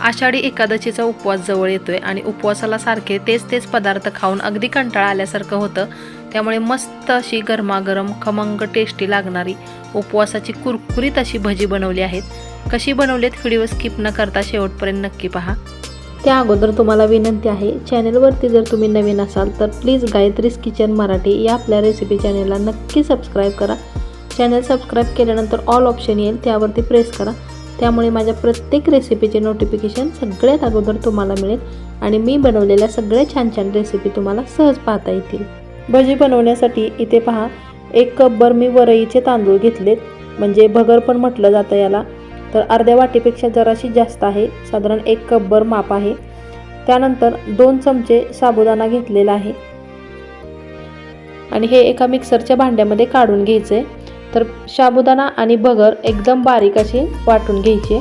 आषाढी एकादशीचा उपवास जवळ येतोय आणि उपवासाला सारखे तेच तेच पदार्थ खाऊन अगदी कंटाळा आल्यासारखं होतं. त्यामुळे मस्त अशी गरमागरम खमंग टेस्टी लागणारी उपवासाची कुरकुरीत अशी भजी बनवली आहेत. कशी बनवलीत व्हिडिओ स्किप न करता शेवटपर्यंत नक्की पहा. त्या अगोदर तुम्हाला विनंती आहे चॅनलवरती जर तुम्ही नवीन असाल तर प्लीज गायत्रीज किचन मराठी या आपल्या रेसिपी चॅनलला नक्की सबस्क्राईब करा. चॅनल सबस्क्राईब केल्यानंतर ऑल ऑप्शन येईल त्यावरती प्रेस करा. त्यामुळे माझ्या प्रत्येक रेसिपीचे नोटिफिकेशन सगळ्यात अगोदर तुम्हाला मिळेल आणि मी बनवलेल्या सगळ्या छान छान रेसिपी तुम्हाला सहज पाहता येतील. भजी बनवण्यासाठी इथे पहा एक कपभर मी वरईचे तांदूळ घेतलेत. म्हणजे भगर पण म्हटलं जातं याला. तर अर्ध्या वाटीपेक्षा जराशी जास्त आहे. साधारण एक कपभर माप आहे. त्यानंतर दोन चमचे साबुदाणा घेतलेला आहे. आणि हे एका मिक्सरच्या भांड्यामध्ये काढून घ्यायचे तर साबुदाणा आणि भगर एकदम बारीक अशी वाटून घ्यायचे.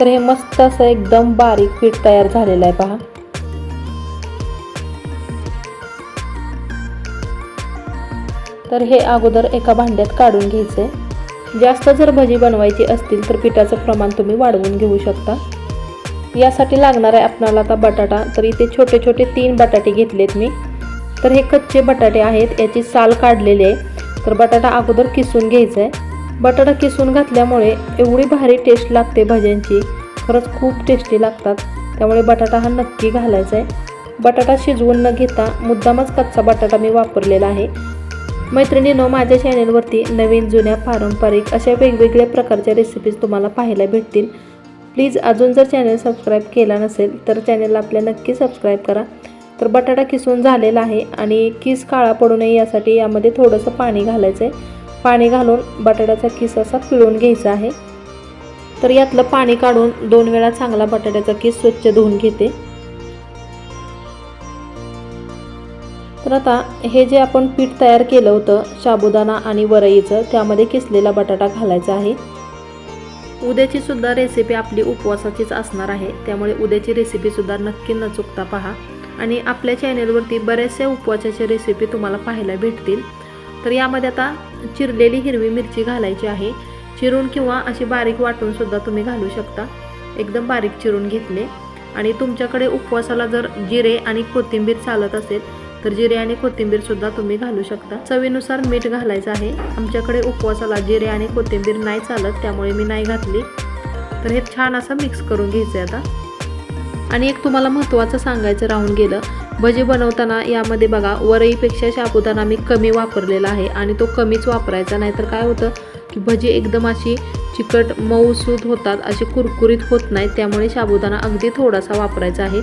तर हे मस्त असं एकदम बारीक पीठ तयार झालेलं आहे पहा. तर हे अगोदर एका भांड्यात काढून घ्यायचे. जास्त जर भजी बनवायची असतील तर पिठाचं प्रमाण तुम्ही वाढवून घेऊ शकता. यासाठी लागणार आहे आपणाला आता बटाटा. तर इथे छोटे छोटे तीन बटाटे घेतलेत मी. तर हे कच्चे बटाटे आहेत याची साल काढलेली आहे. तर बटाटा अगोदर किसून घ्यायचा आहे बटाटा किसून घातल्यामुळे एवढी भारी टेस्ट लागते भाज्यांची. खरंच खूप टेस्टी लागतात. त्यामुळे बटाटा हा नक्की घालायचा आहे बटाटा शिजवून न घेता मुद्दामच कच्चा बटाटा मी वापरलेला आहे. मैत्रिणीनं माझ्या चॅनेलवरती नवीन जुन्या पारंपरिक अशा वेगवेगळ्या प्रकारच्या रेसिपीज तुम्हाला पाहायला भेटतील. प्लीज अजून जर चॅनल सबस्क्राईब केला नसेल तर चॅनलला आपल्या नक्की सबस्क्राईब करा. तर बटाटा किसून झालेला आहे आणि किस काळा पडू नये यासाठी यामध्ये थोडंसं पाणी घालायचं आहे. पाणी घालून बटाट्याचा किस असा पिळून घ्यायचा आहे. तर यातलं पाणी काढून दोन वेळा चांगला बटाट्याचा किस स्वच्छ धुवून घेते. तर आता हे जे आपण पीठ तयार केलं होतं साबुदाणा आणि वरईचं त्यामध्ये किसलेला बटाटा घालायचा आहे. उद्याची सुद्धा रेसिपी आपली उपवासाचीच असणार आहे. त्यामुळे उद्याची रेसिपीसुद्धा नक्की न चुकता पहा. आणि आपल्या चॅनेलवरती बऱ्याचशा उपवासाच्या रेसिपी तुम्हाला पाहायला भेटतील. तर यामध्ये आता चिरलेली हिरवी मिरची घालायची आहे. चिरून किंवा अशी बारीक वाटून सुद्धा तुम्ही घालू शकता. एकदम बारीक चिरून घेतले. आणि तुमच्याकडे उपवासाला जर जिरे आणि कोथिंबीर चालत असेल तर जिरे आणि कोथिंबीर सुद्धा तुम्ही घालू शकता. चवीनुसार मीठ घालायचं आहे. आमच्याकडे उपवासाला जिरे आणि कोथिंबीर नाही चालत त्यामुळे मी नाही घातली. तर हे छान असं मिक्स करून घ्यायचं आहे आता. आणि एक तुम्हाला महत्त्वाचं सांगायचं राहून गेलं भजी बनवताना यामध्ये बघा वरईपेक्षा साबुदाणा मी कमी वापरलेला आहे आणि तो कमीच वापरायचा. नाहीतर काय होतं की भजी एकदम अशी चिकट मऊसूद होतात अशी कुरकुरीत होत नाहीत. त्यामुळे साबुदाणा अगदी थोडासा वापरायचा आहे.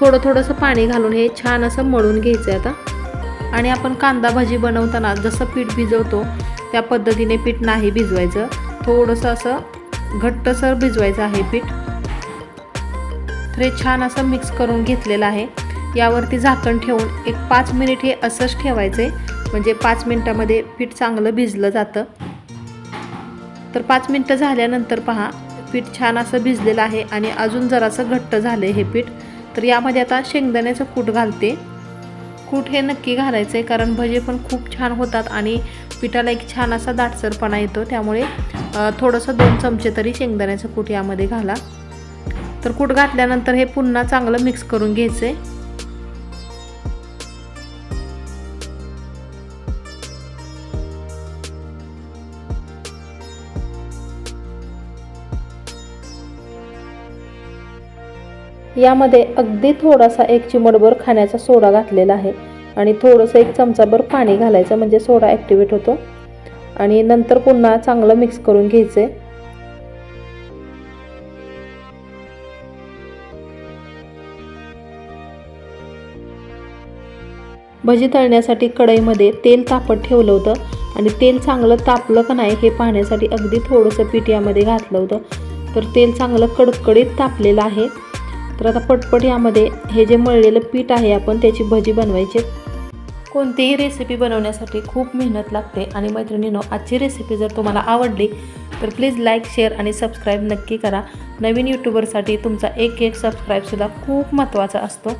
थोडं थोडंसं पाणी घालून हे छान असं मळून घ्यायचं आहे आता. आणि आपण कांदा भजी बनवताना जसं पीठ भिजवतो त्या पद्धतीने पीठ नाही भिजवायचं. थोडंसं असं घट्टसर भिजवायचं आहे पीठ. हे छान असं मिक्स करून घेतलेलं आहे. यावरती झाकण ठेवून एक पाच मिनिट हे असंच ठेवायचं. आहे म्हणजे पाच मिनटामध्ये पीठ चांगलं भिजलं जातं. तर पाच मिनटं झाल्यानंतर पहा पीठ छान असं भिजलेलं आहे आणि अजून जरासं घट्ट झालं हे पीठ. तर यामध्ये आता शेंगदाण्याचं कूट घालते. कूट हे नक्की घालायचं आहे कारण भजे पण खूप छान होतात आणि पिठाला एक छान असा दाटसरपणा येतो. त्यामुळे थोडंसं दोन चमचे तरी शेंगदाण्याचं कूट यामध्ये घाला. तर कूट घातल्यानंतर हे पुन्हा चांगलं मिक्स करून घ्यायचं आहे यामध्ये अगदी थोडासा एक चिमटभर खाण्याचा सोडा घातलेला आहे आणि थोडंसं एक चमचाभर पाणी घालायचं म्हणजे सोडा ॲक्टिवेट होतो. आणि नंतर पुन्हा चांगलं मिक्स करून घ्यायचं आहे भजी तळण्यासाठी कढईमध्ये तेल तापत ठेवलं होतं आणि तेल चांगलं तापलं का नाही हे पाहण्यासाठी अगदी थोडंसं पीठ यामध्ये घातलं होतं. तर तेल चांगलं कडकडीत तापलेलं आहे. तर आता पटपट यामध्ये हे जे मळलेलं पीठ आहे आपण त्याची भजी बनवायची. कोणतीही रेसिपी बनवण्यासाठी खूप मेहनत लागते आणि मैत्रिणीनो आजची रेसिपी जर तुम्हाला आवडली तर प्लीज लाईक शेअर आणि सबस्क्राईब नक्की करा. नवीन यूट्यूबरसाठी तुमचा एक एक सबस्क्राईबसुद्धा खूप महत्त्वाचा असतो.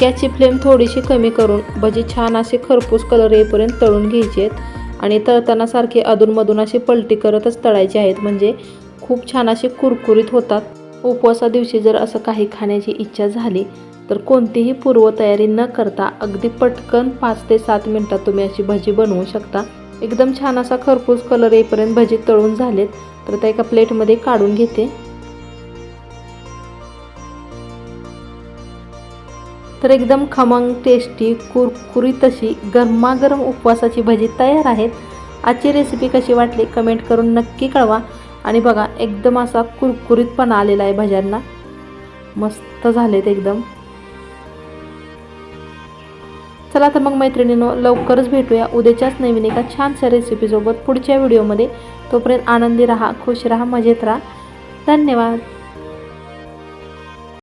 गॅसची फ्लेम थोडीशी कमी करून भजी छान असे खरपूस कलर येईपर्यंत तळून घ्यायचे आहेत. आणि तळताना सारखे अधूनमधून अशी पलटी करतच तळायचे आहेत. म्हणजे खूप छान असे कुरकुरीत होतात. उपवासा दिवशी जर असं काही खाण्याची इच्छा झाली तर कोणतीही पूर्वतयारी न करता अगदी पटकन पाच ते सात मिनटात तुम्ही अशी भजी बनवू शकता. एकदम छान असा खरपूस कलर येईपर्यंत भजी तळून झालेत. तर त्या एका प्लेटमध्ये काढून घेते. तर एकदम खमंग टेस्टी कुरकुरीत अशी गरमागरम उपवासाची भजी तयार आहेत. आजची रेसिपी कशी वाटली कमेंट करून नक्की कळवा. आणि बघा एकदम असा कुरकुरीतपणा आलेला आहे भज्यांना. मस्त झालेत एकदम. चला तर मग मैत्रिणींनो लवकरच भेटूया उद्याच्याच नवीन एका छानशा रेसिपीसोबत पुढच्या व्हिडिओमध्ये तोपर्यंत आनंदी राहा खुश राहा मजेत राहा. धन्यवाद.